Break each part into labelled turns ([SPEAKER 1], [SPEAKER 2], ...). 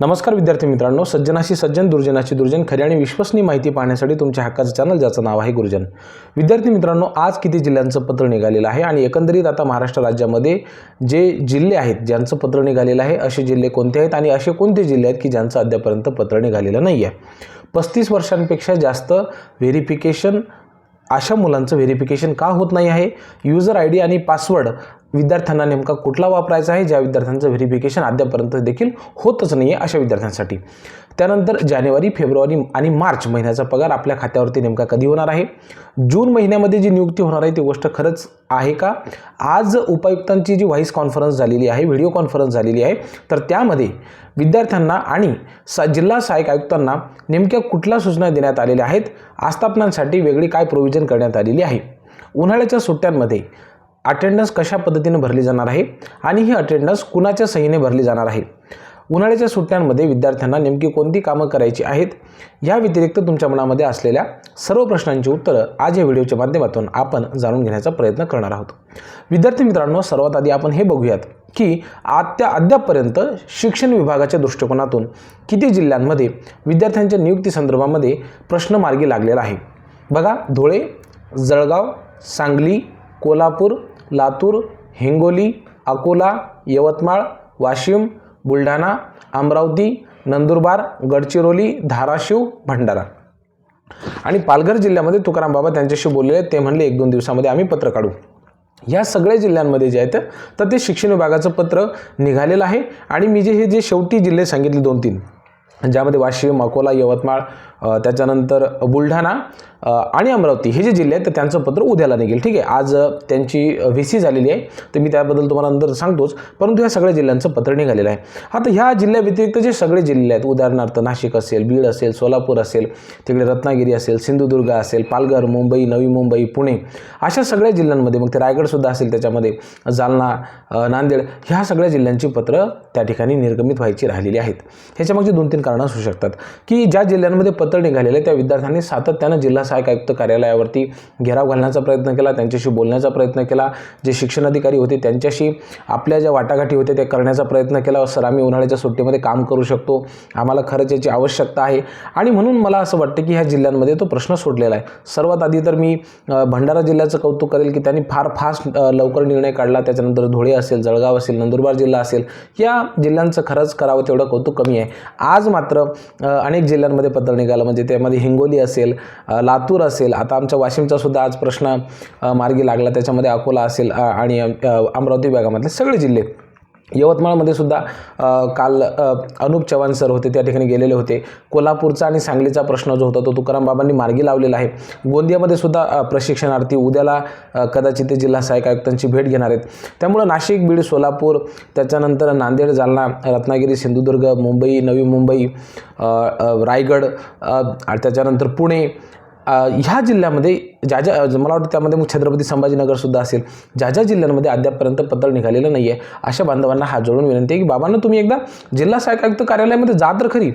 [SPEAKER 1] नमस्कार विद्यार्थी मित्रांनो सज्जनाशी सज्जन दुर्जनाची दुर्जन खरी आणि विश्वसनीय माहिती पाहण्यासाठी तुमच्या हक्काचं चॅनल ज्याचं नाव आहे गुरुजन. विद्यार्थी मित्रांनो आज किती जिल्ह्यांचं पत्र निघालेलं आहे आणि एकंदरीत आता महाराष्ट्र राज्यामध्ये जे जिल्हे आहेत ज्यांचं पत्र निघालेलं आहे असे जिल्हे कोणते आहेत आणि असे कोणते जिल्हे आहेत की ज्यांचं अद्यापर्यंत पत्र निघालेलं नाही आहे पस्तीस वर्षांपेक्षा जास्त व्हेरिफिकेशन अशा मुलांचं व्हेरिफिकेशन का होत नाही आहे? युजर आय डी आणि पासवर्ड विद्यार्थ्यांना नेमका कुठला वापरायचा आहे? ज्या विद्यार्थ्यांचं व्हेरिफिकेशन अद्यापर्यंत देखील होतच नाही आहे अशा विद्यार्थ्यांसाठी. त्यानंतर जानेवारी फेब्रुवारी आणि मार्च महिन्याचा पगार आपल्या खात्यावरती नेमका कधी होणार आहे? जून महिन्यामध्ये जी नियुक्ती होणार आहे ती गोष्ट खरंच आहे का? आज उपायुक्तांची जी व्हॉईस कॉन्फरन्स झालेली आहे व्हिडिओ कॉन्फरन्स झालेली आहे तर त्यामध्ये विद्यार्थ्यांना आणि सा जिल्हा सहाय्यक आयुक्तांना नेमक्या कुठल्या सूचना देण्यात आलेल्या आहेत? आस्थापनांसाठी वेगळी काय प्रोव्हिजन करण्यात आलेली आहे? उन्हाळ्याच्या सुट्ट्यांमध्ये अटेंडन्स कशा पद्धतीने भरली जाणार आहे? आणि ही अटेंडन्स कुणाच्या सहीने भरली जाणार आहे? उन्हाळ्याच्या सुट्ट्यांमध्ये विद्यार्थ्यांना नेमकी कोणती कामं करायची आहेत? या व्यतिरिक्त तुमच्या मनामध्ये असलेल्या सर्व प्रश्नांची उत्तरं आज या व्हिडिओच्या माध्यमातून आपण जाणून घेण्याचा प्रयत्न करणार आहोत. विद्यार्थी मित्रांनो सर्वात आधी आपण हे बघूयात की आत्या अद्यापपर्यंत शिक्षण विभागाच्या दृष्टिकोनातून किती जिल्ह्यांमध्ये विद्यार्थ्यांच्या नियुक्ती संदर्भामध्ये प्रश्न मार्गी लागलेला आहे? बघा धुळे जळगाव सांगली कोल्हापूर लातूर हिंगोली अकोला यवतमाळ वाशिम बुलढाणा अमरावती नंदुरबार गडचिरोली धाराशिव भंडारा. आणि पालघर जिल्ह्यामध्ये तुकाराम बाबा त्यांच्याशी बोललेले ते म्हणले एक दोन दिवसामध्ये आम्ही पत्र काढू. ह्या सगळ्या जिल्ह्यांमध्ये जे आहेत तर ते शिक्षण विभागाचं पत्र निघालेलं आहे. आणि मी जे हे जे शेवटी जिल्हे सांगितले दोन तीन ज्यामध्ये वाशिम अकोला यवतमाळ त्याच्यानंतर बुलढाणा आणि अमरावती हे जे जिल्हे आहेत तर त्यांचं पत्र उद्याला निघेल. ठीक आहे? आज त्यांची व्ही सी झालेली आहे. तर मी त्याबद्दल तुम्हाला नंतर सांगतोच. परंतु ह्या सगळ्या जिल्ह्यांचं पत्र निघालेलं आहे. आता ह्या जिल्ह्याव्यतिरिक्त जे सगळे जिल्हे आहेत उदाहरणार्थ नाशिक असेल बीड असेल सोलापूर असेल तिकडे रत्नागिरी असेल सिंधुदुर्ग असेल पालघर मुंबई नवी मुंबई पुणे अशा सगळ्या जिल्ह्यांमध्ये मग ते रायगडसुद्धा असेल त्याच्यामध्ये जालना नांदेड ह्या सगळ्या जिल्ह्यांची पत्र त्या ठिकाणी निर्गमित व्हायची राहिलेली आहेत. ह्याच्यामागची दोन तीन कारणं असू शकतात की ज्या जिल्ह्यांमध्ये पत्र निघालेले त्या विद्यार्थ्यांनी सातत्यानं जिल्हा सहाय्यक आयुक्त कार्यालयावरती घेराव घालण्याचा प्रयत्न केला त्यांच्याशी बोलण्याचा प्रयत्न केला जे शिक्षण अधिकारी होते त्यांच्याशी आपल्या ज्या वाटाघाटी होत्या त्या करण्याचा प्रयत्न केला. सर आम्ही उन्हाळ्याच्या सुट्टीमध्ये काम करू शकतो आम्हाला खरंच याची आवश्यकता आहे. आणि म्हणून मला असं वाटतं की ह्या जिल्ह्यांमध्ये तो प्रश्न सोडलेला आहे. सर्वात आधी तर मी भंडारा जिल्ह्याचं कौतुक करेल की त्यांनी फार फास्ट लवकर निर्णय काढला. त्याच्यानंतर धुळे असेल जळगाव असेल नंदुरबार जिल्हा असेल या जिल्ह्यांचं खरंच करावं तेवढं कौतुक कमी आहे. आज मात्र अनेक जिल्ह्यांमध्ये पत्र निघालं म्हणजे त्यामध्ये हिंगोली असेल लातूर असेल आता आमच्या वाशिमचा सुद्धा आज प्रश्न मार्गी लागला. त्याच्यामध्ये अकोला असेल आणि अमरावती विभागामधले सगळे जिल्हे. यवतमाळमध्ये सुद्धा काल अनुप चव्हाण सर होते त्या ठिकाणी गेलेले होते. कोल्हापूरचा आणि सांगलीचा प्रश्न जो होता तो तुकाराम बाबांनी मार्गी लावलेला आहे. गोंदियामध्ये सुद्धा प्रशिक्षणार्थी उद्याला कदाचित ते जिल्हा सहाय्यक आयुक्तांची भेट घेणार आहेत. त्यामुळं नाशिक बीड सोलापूर त्याच्यानंतर नांदेड जालना रत्नागिरी सिंधुदुर्ग मुंबई नवी मुंबई रायगड आणि त्याच्यानंतर पुणे ह्या जिल्ह्यामध्ये ज्या ज्या मला वाटतं त्यामध्ये मग छत्रपती संभाजीनगरसुद्धा असेल. ज्या ज्या जिल्ह्यांमध्ये अद्यापपर्यंत पत्र निघालेलं नाही आहे अशा बांधवांना हात जोडून विनंती आहे की बाबांना तुम्ही एकदा जिल्हा सहाय्यक आयुक्त कार्यालयामध्ये जा तर खरी.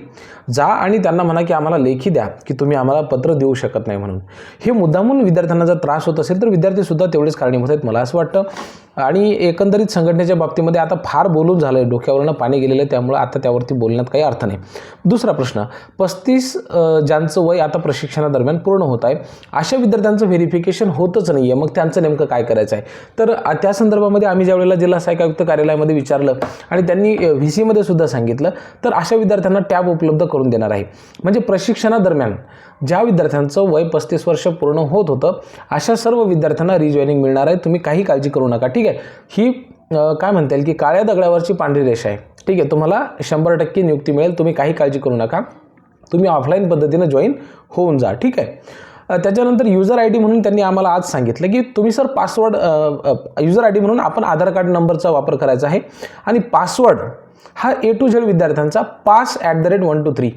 [SPEAKER 1] जा आणि त्यांना म्हणा की आम्हाला लेखी द्या की तुम्ही आम्हाला पत्र देऊ शकत नाही म्हणून. हे मुद्दामून विद्यार्थ्यांना जर त्रास होत असेल तर विद्यार्थीसुद्धा तेवढेच कारणीभूत आहेत मला असं वाटतं. आणि एकंदरीत संघटनेच्या बाबतीमध्ये आता फार बोलून झालं आहे डोक्यावरनं पाणी गेलेलं आहे त्यामुळं आता त्यावरती बोलण्यात काही अर्थ नाही. दुसरा प्रश्न पस्तीस ज्यांचं वय आता प्रशिक्षणादरम्यान पूर्ण होत आहे अशा विद्यार्थ्यांना त्यांचं व्हेरिफिकेशन होतच नाही आहे मग त्यांचं नेमकं काय करायचं आहे तर त्या संदर्भामध्ये आम्ही ज्या वेळेला जिल्हा सहाय्यक आयुक्त कार्यालयामध्ये विचारलं आणि त्यांनी व्ही सीमध्ये सुद्धा सांगितलं तर अशा विद्यार्थ्यांना टॅब उपलब्ध करून देणार आहे. म्हणजे प्रशिक्षणादरम्यान ज्या विद्यार्थ्यांचं वय पस्तीस वर्ष पूर्ण होत होतं अशा सर्व विद्यार्थ्यांना रिजॉईनिंग मिळणार आहे. तुम्ही काही काळजी करू नका. ठीक आहे? ही काय म्हणता येईल की काळ्या दगडावरची पांढरी रेषा आहे. ठीक आहे? तुम्हाला शंभर टक्के नियुक्ती मिळेल. तुम्ही काही काळजी करू नका. तुम्ही ऑफलाईन पद्धतीनं जॉईन होऊन जा. ठीक आहे? त्याच्यानंतर युजर आय डी म्हणून त्यांनी आम्हाला आज सांगितलं की तुम्ही sir password user I D म्हणून आपण आधार कार्ड नंबरचा वापर करायचा आहे. आणि पासवर्ड हा ए टू झेड विद्यार्थ्यांचा pass at the rate one two three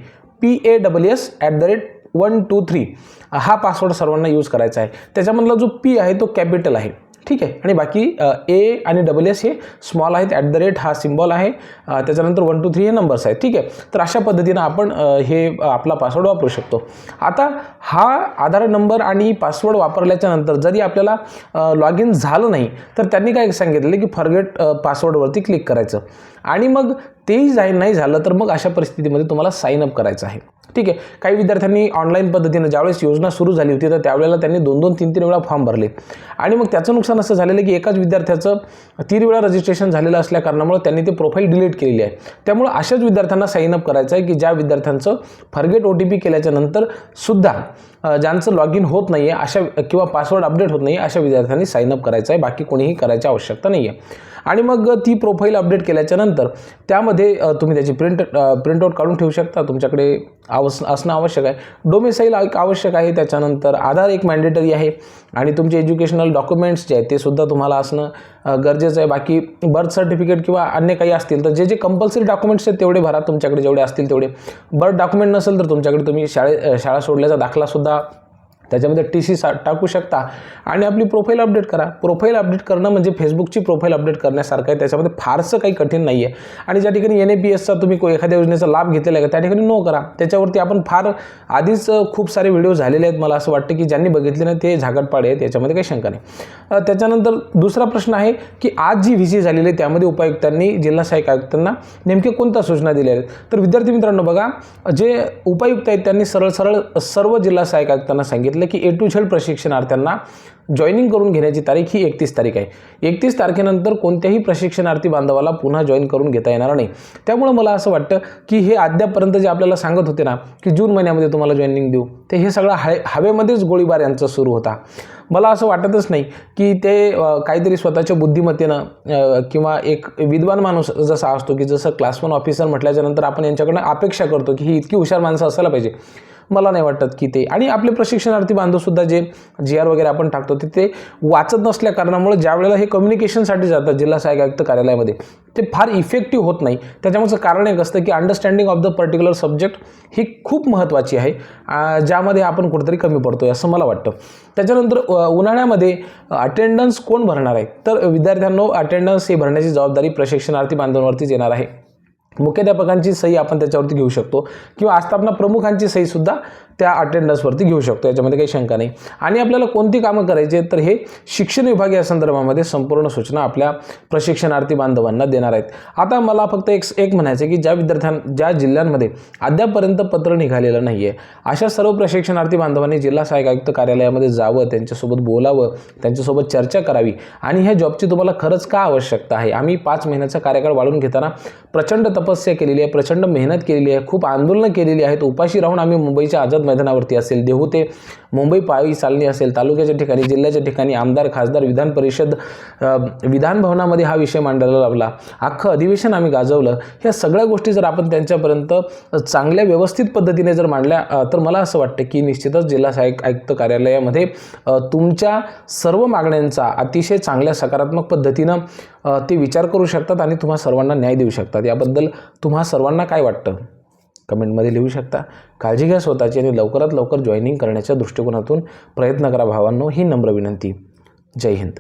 [SPEAKER 1] P A double S at the rate one two three हा पासवर्ड सर्वांना यूज करायचा आहे. त्याच्यामधला जो पी आहे तो कॅपिटल आहे. ठीक आहे. आणि बाकी ए आणि डबल एस हे स्मॉल आहेत. ॲट द रेट हा सिम्बॉल आहे. त्याच्यानंतर वन टू थ्री हे नंबर्स आहेत. ठीक आहे. तर अशा पद्धतीनं आपण हे आपला पासवर्ड वापरू शकतो. आता हा आधार नंबर आणि पासवर्ड वापरल्याच्या नंतर जरी आपल्याला लॉग इन झालं नाही तर त्यांनी काय सांगितलं की फॉरगेट पासवर्डवरती क्लिक करायचं. आणि मग तेही जाहीर नाही झालं तर मग अशा परिस्थितीमध्ये तुम्हाला साईन अप करायचं आहे. ठीक आहे? काही विद्यार्थ्यांनी ऑनलाईन पद्धतीनं ज्यावेळेस योजना सुरू झाली होती तर त्यावेळेला त्यांनी दोन दोन तीन तीन वेळा फॉर्म भरले. आणि मग त्याचं नुकसान असं झालेलं की एकाच विद्यार्थ्याचं तीन वेळा रजिस्ट्रेशन झालेलं असल्या कारणामुळे त्यांनी ते प्रोफाईल डिलीट केलेली आहे. त्यामुळे अशाच विद्यार्थ्यांना साईन अप करायचं आहे की ज्या विद्यार्थ्यांचं फर्गेट ओ टी पी केल्याच्यानंतर सुद्धा ज्यांचं लॉग इन होत नाही आहे अशा किंवा पासवर्ड अपडेट होत नाही अशा विद्यार्थ्यांनी साईन अप करायचं आहे. बाकी कोणीही करायची आवश्यकता नाही आहे आणि मग ती प्रोफाईल अपडेट केल्याच्यानंतर त्यामध्ये तुम्ही त्याची प्रिंट प्रिंटआउट काढून ठेवू शकता. तुमच्याकडे आवस असणं आवश्यक आहे. डोमेसाईल एक आवश्यक आहे. त्याच्यानंतर आधार एक मॅन्डेटरी आहे. आणि तुमचे एज्युकेशनल डॉक्युमेंट्स जे आहेत ते सुद्धा तुम्हाला असणं गरजेचं आहे. बाकी बर्थ सर्टिफिकेट किंवा अन्य काही असतील तर जे जे कंपल्सरी डॉक्युमेंट्स आहेत तेवढे भरा. तुमच्याकडे जेवढे असतील तेवढे. बर्थ डॉक्युमेंट नसेल तर तुमच्याकडे तुम्ही शाळे शाळा सोडल्याचा दाखलासुद्धा त्याच्यामध्ये टी सी सा टाकू शकता. आणि आपली प्रोफाईल अपडेट करा. प्रोफाईल अपडेट करणं म्हणजे फेसबुकची प्रोफाईल अपडेट करण्यासारखं आहे. त्याच्यामध्ये फारसं काही कठीण नाही आहे आणि ज्या ठिकाणी एन ए पी एसचा तुम्ही को- एखाद्या योजनेचा लाभ घेतलेला आहे का त्या ठिकाणी नो करा. त्याच्यावरती आपण फार आधीच खूप सारे व्हिडिओ झालेले आहेत. मला असं वाटतं की ज्यांनी बघितले नाही ते झाकटपाडे आहेत. याच्यामध्ये काही शंका नाही. त्याच्यानंतर दुसरा प्रश्न आहे की आज जी व्ही सी झालेली आहे त्यामध्ये उपायुक्तांनी जिल्हा सहाय्यक आयुक्तांना नेमके कोणत्या सूचना दिल्या आहेत? तर विद्यार्थी मित्रांनो बघा जे उपायुक्त आहेत त्यांनी सरळ सरळ सर्व जिल्हा सहाय्यक आयुक्तांना सांगितलं. की ए टू झेड प्रशिक्षणार्थ्यांना जॉईनिंग करून घेण्याची तारीख ही एकतीस तारीख आहे. एकतीस तारखेनंतर कोणत्याही प्रशिक्षणार्थी बांधवाला पुन्हा जॉईन करून घेता येणार नाही. त्यामुळं मला असं वाटतं की हे अद्यापर्यंत जे आपल्याला सांगत होते ना की जून महिन्यामध्ये तुम्हाला जॉईनिंग देऊ ते हे सगळं हाय हवेमध्येच गोळीबार यांचा सुरू होता. मला असं वाटतच नाही की ते काहीतरी स्वतःच्या बुद्धिमत्तेनं किंवा एक विद्वान माणूस जसा असतो की जसं क्लास वन ऑफिसर म्हटल्याच्यानंतर आपण यांच्याकडनं अपेक्षा करतो की ही इतकी हुशार माणसं असायला पाहिजे. मला नाही वाटत की ते. आणि आपले प्रशिक्षणार्थी बांधवसुद्धा जे जी आर वगैरे आपण टाकतो ते ते वाचत नसल्या कारणामुळे ज्या वेळेला हे कम्युनिकेशनसाठी जातात जिल्हा सहाय्यक आयुक्त कार्यालयामध्ये ते फार इफेक्टिव्ह होत नाही. त्याच्यामागचं कारण एक असतं की understanding of the particular subject ही खूप महत्त्वाची आहे. ज्यामध्ये आपण कुठेतरी कमी पडतोय असं मला वाटतं. त्याच्यानंतर उन्हाळ्यामध्ये अटेंडन्स कोण भरणार आहे? तर विद्यार्थ्यांनो अटेंडन्स हे भरण्याची जबाबदारी प्रशिक्षणार्थी बांधवांवरतीच येणार आहे. मुख्याध्यापकांची सही आपण त्याच्यावरती घेऊ शकतो. किंवा आस्थापना प्रमुखांची सहीसुद्धा त्या अटेंडन्सवरती घेऊ शकतो. याच्यामध्ये काही शंका नाही. आणि आपल्याला कोणती कामं करायची तर हे शिक्षण विभाग या संदर्भामध्ये संपूर्ण सूचना आपल्या प्रशिक्षणार्थी बांधवांना देणार आहेत. आता मला फक्त एक एक म्हणायचं आहे की ज्या विद्यार्थ्यां ज्या जिल्ह्यांमध्ये अद्यापर्यंत पत्र निघालेलं नाही आहे अशा सर्व प्रशिक्षणार्थी बांधवांनी जिल्हा सहाय्यक आयुक्त कार्यालयामध्ये जावं त्यांच्यासोबत बोलावं त्यांच्यासोबत चर्चा करावी आणि ह्या जॉबची तुम्हाला खरंच का आवश्यकता आहे? आम्ही पाच महिन्याचा कार्यकाळ वाढून घेताना प्रचंड तपस्या केलेली आहे प्रचंड मेहनत केलेली आहे खूप आंदोलनं केलेली आहेत. उपाशी राहून आम्ही मुंबईच्या आझाद मैदानावरती असेल देहू ते मुंबई पायी चालणी असेल तालुक्याच्या ठिकाणी जिल्ह्याच्या ठिकाणी आमदार खासदार विधान परिषद विधानभवनामध्ये हा विषय मांडायला लावला. अख्खं अधिवेशन आम्ही गाजवलं. ह्या सगळ्या गोष्टी जर आपण त्यांच्यापर्यंत चांगल्या व्यवस्थित पद्धतीने जर मांडल्या तर मला असं वाटतं की निश्चितच जिल्हा सहाय्यक आयुक्त कार्यालयामध्ये तुमच्या सर्व मागण्यांचा अतिशय चांगल्या सकारात्मक पद्धतीनं ते विचार करू शकतात आणि तुम्हा सर्वांना न्याय देऊ शकतात. याबद्दल तुम्हा सर्वांना काय वाटतं? कमेंटमध्ये लिहू शकता. काळजी घ्या स्वतःची आणि लवकरात लवकर जॉईनिंग करण्याच्या दृष्टिकोनातून प्रयत्न करा भावांनो. ही नम्र विनंती. जय हिंद.